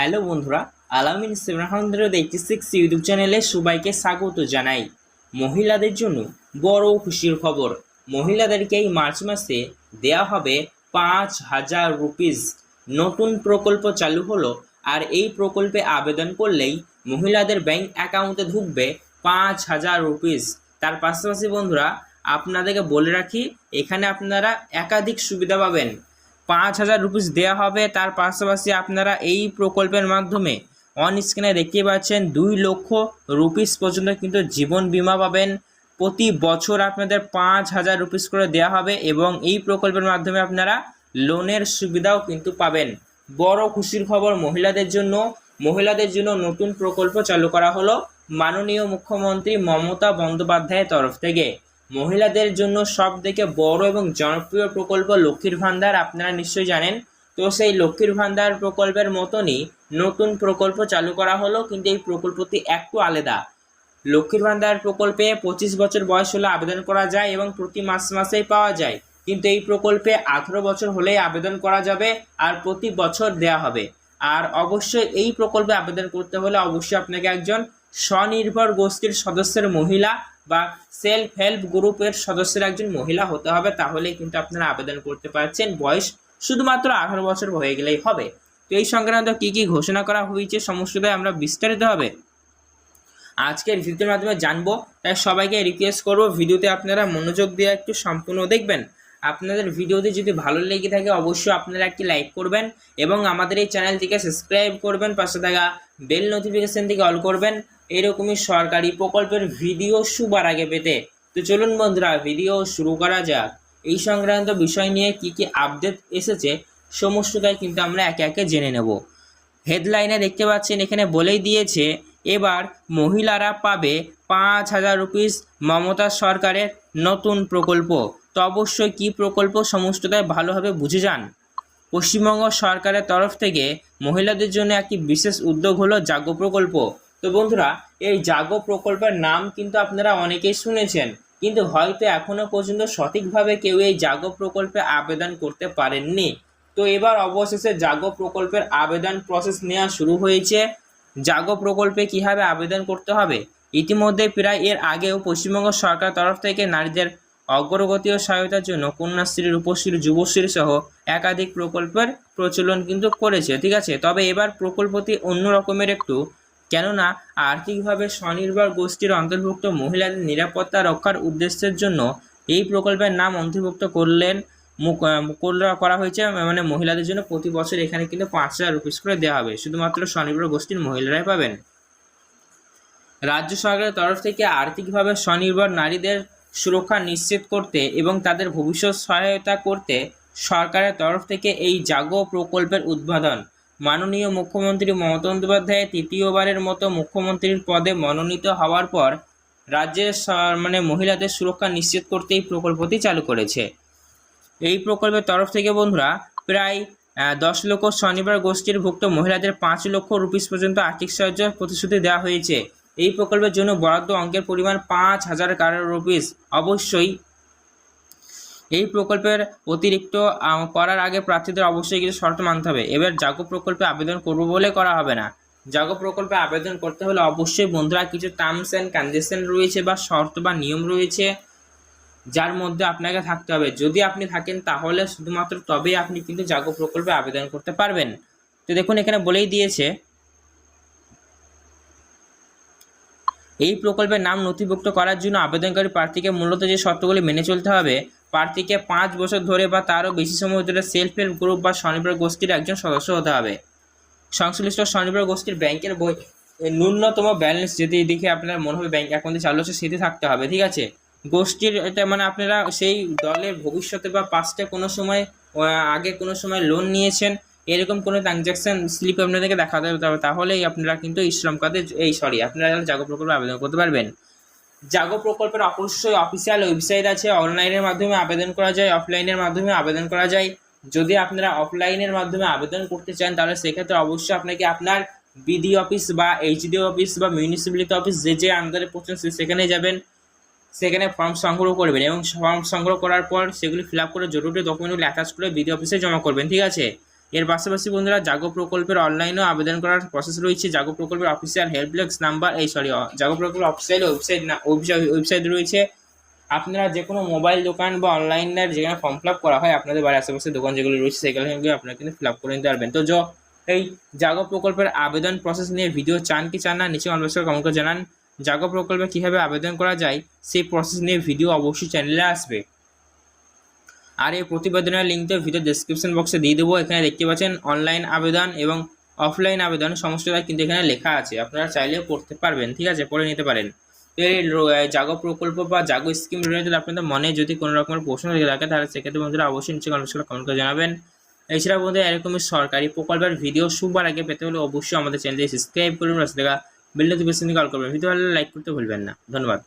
Hello বন্ধুরা, Alamin seven hundred eighty six YouTube চ্যানেলে সবাইকে স্বাগত জানাই। মহিলাদের জন্য বড় খুশির খবর। মহিলাদেরকে এই মার্চ মাসে দেয়া হবে পাঁচ হাজার রুপিস। নতুন প্রকল্প চালু হলো আর এই প্রকল্পে আবেদন করলেই মহিলাদের ব্যাংক অ্যাকাউন্টে ঢুকবে পাঁচ হাজার রুপিস। তার পাশাপাশি বন্ধুরা, আপনাদেরকে বলে রাখি, এখানে আপনারা একাধিক সুবিধা পাবেন। পাঁচ হাজার রুপিস দেওয়া হবে। তার পাশাপাশি আপনারা এই প্রকল্পের মাধ্যমে অন স্ক্রিনে দেখতে পাচ্ছেন দুই লক্ষ রুপিস পর্যন্ত কিন্তু জীবন বীমা পাবেন। প্রতি বছর আপনাদের পাঁচ হাজার রুপিস করে দেওয়া হবে এবং এই প্রকল্পের মাধ্যমে আপনারা লোনের সুবিধাও কিন্তু পাবেন। বড় খুশির খবর, মহিলাদের জন্য। মহিলাদের জন্য নতুন প্রকল্প চালু করা হলো মাননীয় মুখ্যমন্ত্রী মমতা বন্দ্যোপাধ্যায়ের তরফ থেকে। মহিলাদের জন্য সব থেকে বড় এবং জনপ্রিয় প্রকল্প লক্ষ্মীর ভান্ডার, আপনারা নিশ্চয়ই জানেন। তো সেই লক্ষ্মীর ভান্ডার প্রকল্পের মতনই নতুন প্রকল্প চালু করা হলো, কিন্তু এই প্রকল্পটি একটু আলাদা। লক্ষ্মীর ভান্ডার প্রকল্পে পঁচিশ বছর বয়স হলে আবেদন করা যায় এবং প্রতি মাস মাসেই পাওয়া যায়। কিন্তু এই প্রকল্পে আঠেরো বছর হলেই আবেদন করা যাবে আর প্রতি বছর দেয়া হবে। আর অবশ্যই এই প্রকল্পে আবেদন করতে হলে অবশ্যই আপনাকে একজন স্বনির্ভর গোষ্ঠীর সদস্যের মহিলা বা সেলফ হেল্প গ্রুপের সদস্যের একজন মহিলা হতে হবে, তাহলেই কিন্তু আপনারা আবেদন করতে পারছেন। বয়স শুধুমাত্র আঠারো বছর হয়ে গেলেই হবে। তো এই সংক্রান্ত কী কী ঘোষণা করা হয়েছে সমস্তটাই আমরা বিস্তারিত হবে আজকের ভিডিওর মাধ্যমে জানব। তাই সবাইকে রিকোয়েস্ট করব, ভিডিওতে আপনারা মনোযোগ দিয়ে একটু সম্পূর্ণ দেখবেন। আপনাদের ভিডিওতে যদি ভালো লেগে থাকে, অবশ্যই আপনারা একটি লাইক করবেন এবং আমাদের এই চ্যানেলটিকে সাবস্ক্রাইব করবেন, পাশে থাকা বেল নোটিফিকেশন থেকে অল করবেন। এরকমই সরকারি প্রকল্পের ভিডিও সুবার আগে পেতে। তো চলুন বন্ধুরা ভিডিও শুরু করা যাক। এই সংক্রান্ত বিষয় নিয়ে কি কি আপডেট এসেছে সমস্তটাই কিন্তু আমরা একে একে জেনে নেব। হেডলাইনে দেখতে পাচ্ছেন, এখানে বলেই দিয়েছে, এবার মহিলারা পাবে পাঁচ হাজার রুপিস মমতা সরকারের নতুন প্রকল্প। তো অবশ্যই কী প্রকল্প, সমস্তটাই ভালোভাবে বুঝে যান। পশ্চিমবঙ্গ সরকারের তরফ থেকে মহিলাদের জন্য একটি বিশেষ উদ্যোগ হলো জাগো প্রকল্প। তো বন্ধুরা, এই জাগো প্রকল্পের নাম কিন্তু আপনারা অনেকেই শুনেছেন, কিন্তু হয়তো এখনও পর্যন্ত সঠিকভাবে কেউ এই জাগো প্রকল্পে আবেদন করতে পারেননি। তো এবার অবশেষে জাগো প্রকল্পের আবেদন প্রসেস নেওয়া শুরু হয়েছে। জাগো প্রকল্পে কীভাবে আবেদন করতে হবে? ইতিমধ্যে প্রায় এর আগেও পশ্চিমবঙ্গ সরকার তরফ থেকে নারীদের অগ্রগতি ও সহায়তার জন্য কন্যাশ্রী রূপশ্রী যুবশ্রী সহ একাধিক প্রকল্পের প্রচলন কিন্তু করেছে, ঠিক আছে? তবে এবার প্রকল্পটি অন্য রকমের একটু কেননা আর্থিকভাবে স্বনির্ভর গোষ্ঠীর অন্তর্ভুক্ত মহিলাদের নিরাপত্তা রক্ষার উদ্দেশ্যের জন্য এই প্রকল্পের নাম অন্তর্ভুক্ত করলেন করা হয়েছে। মানে মহিলাদের জন্য প্রতি বছর এখানে কিন্তু পাঁচ হাজার রুপিস করে দেওয়া হবে। শুধুমাত্র স্বনির্ভর গোষ্ঠীর মহিলারাই পাবেন। রাজ্য সরকারের তরফ থেকে আর্থিকভাবে স্বনির্ভর নারীদের সুরক্ষা নিশ্চিত করতে এবং তাদের ভবিষ্যৎ সহায়তা করতে সরকারের তরফ থেকে এই জাগো প্রকল্পের উদ্বোধন। মাননীয় মুখ্যমন্ত্রী মমতা বন্দ্যোপাধ্যায় তৃতীয়বারের মতো মুখ্যমন্ত্রীর পদে মনোনীত হওয়ার পর রাজ্যের মানে মহিলাদের সুরক্ষা নিশ্চিত করতে এই প্রকল্পটি চালু করেছে। এই প্রকল্পের তরফ থেকে বন্ধুরা প্রায় দশ লক্ষ স্বনির্ভর গোষ্ঠীর ভুক্ত মহিলাদের পাঁচ লক্ষ রুপিস পর্যন্ত আর্থিক সাহায্য প্রতিশ্রুতি দেওয়া হয়েছে। এই প্রকল্পের জন্য বরাদ্দ অঙ্কের পরিমাণ পাঁচ হাজার কারোর রুপিস। অবশ্যই এই প্রকল্পের অতিরিক্ত করার আগে প্রার্থীদের অবশ্যই কিছু শর্ত মানতে হবে। এবার জাগো প্রকল্পে আবেদন করব বলে করা হবে না। জাগো প্রকল্পে আবেদন করতে হলে অবশ্যই বন্ধুরা কিছু টার্মস অ্যান্ড কন্ডিশন রয়েছে বা শর্ত বা নিয়ম রয়েছে যার মধ্যে আপনাকে থাকতে হবে। যদি আপনি থাকেন তাহলে শুধুমাত্র তবেই আপনি কিন্তু জাগো প্রকল্পে আবেদন করতে পারবেন। তো দেখুন, এখানে বলেই দিয়েছে, এই প্রকল্পের নাম নথিভুক্ত করার জন্য আবেদনকারী প্রার্থীকে মূলত যে শর্তগুলি মেনে চলতে হবে প্রার্থীকে পাঁচ বছর ধরে বা তারও বেশি সময় ধরে সেলফ হেল্প গ্রুপ বা স্বনির্ভর গোষ্ঠীর একজন সদস্য হতে হবে। সংশ্লিষ্ট স্বনির্ভর গোষ্ঠীর ব্যাংকের বই ন্যূনতম ব্যালেন্স যদি দেখে আপনার মনে হবে ব্যাংক অ্যাকাউন্টে চালু আছে, সেটি থাকতে হবে, ঠিক আছে? গোষ্ঠীর এটা মানে আপনারা সেই দলের ভবিষ্যতে বা পাস্টে কোনো সময় আগে কোনো সময় লোন নিয়েছেন, এরকম কোনো ট্রানজ্যাকশন স্লিপ আপনাদেরকে দেখাতে হবে, তাহলেই আপনারা কিন্তু এই শ্রম খাতে এই সরি আপনারা জাগো প্রকল্পে আবেদন করতে পারবেন। জাগো প্রকল্পের অবশ্যই অফিসিয়াল ওয়েবসাইট আছে। অনলাইনের মাধ্যমে আবেদন করা যায় অফলাইনের মাধ্যমে আবেদন করা যায়। যদি আপনারা অফলাইনের মাধ্যমে আবেদন করতে চান, তাহলে সেক্ষেত্রে অবশ্যই আপনাকে আপনার বিডি অফিস বা এইচডি অফিস বা মিউনিসিপ্যালিটি অফিস যে যে আন্ডারে পড়ছেন সেখানে যাবেন। সেখানে ফর্ম সংগ্রহ করবেন এবং ফর্ম সংগ্রহ করার পর সেগুলি ফিল আপ করে জরুরি ডকুমেন্টগুলি অ্যাটাচ করে বিডি অফিসে জমা করবেন, ঠিক আছে? এর পাশাপাশি বন্ধুরা জাগো প্রকল্পের অনলাইনেও আবেদন করার প্রসেস রয়েছে। জাগো প্রকল্পের অফিসিয়াল হেল্পলেক্স নাম্বার এই সরি জাগো প্রকল্পের অফিসিয়াল ওয়েবসাইট না ওয়েবসাইট রয়েছে। আপনারা যে কোনো মোবাইল দোকান বা অনলাইনের যেখানে ফর্ম ফিল আপ করা হয়, আপনাদের বাড়ির আশেপাশে দোকান যেগুলো রয়েছে, সেগুলো গিয়ে আপনারা কিন্তু ফিল আপ করে নিতে পারবেন। তো জ এই জাগো প্রকল্পের আবেদন প্রসেস নিয়ে ভিডিও চান কি চান না নিচে কমেন্ট কমেন্ট করে জানান। জাগো প্রকল্পে কীভাবে আবেদন করা যায়, সেই প্রসেস নিয়ে ভিডিও অবশ্যই চ্যানেলে আসবে। আর এই প্রতিবেদনের লিঙ্কটা ভিডিও ডেসক্রিপশন বক্সে দিয়ে দেবো। এখানে দেখতে পাচ্ছেন অনলাইন আবেদন এবং অফলাইন আবেদন সমস্তটা কিন্তু এখানে লেখা আছে। আপনারা চাইলে পড়তে পারবেন, ঠিক আছে? পড়ে নিতে পারেন। তো এই জাগো প্রকল্প বা জাগো স্কিম রিলেটেড আপনাদের মনে যদি কোনো রকমের প্রশ্ন থেকে, তাহলে সেক্ষেত্রে বন্ধুরা অবশ্যই নিচে কমেন্ট কমেন্ট করে জানাবেন। এছাড়া বন্ধুরা এরকমই সরকারি প্রকল্পের ভিডিও সবার আগে পেতে হলে অবশ্যই আমাদের চ্যানেলটি সাবস্ক্রাইব করুন। রাস্তা বেল নোটিফিকেশন কল করবেন। ভিডিও ভালো লাইক করতে ভুলবেন না। ধন্যবাদ।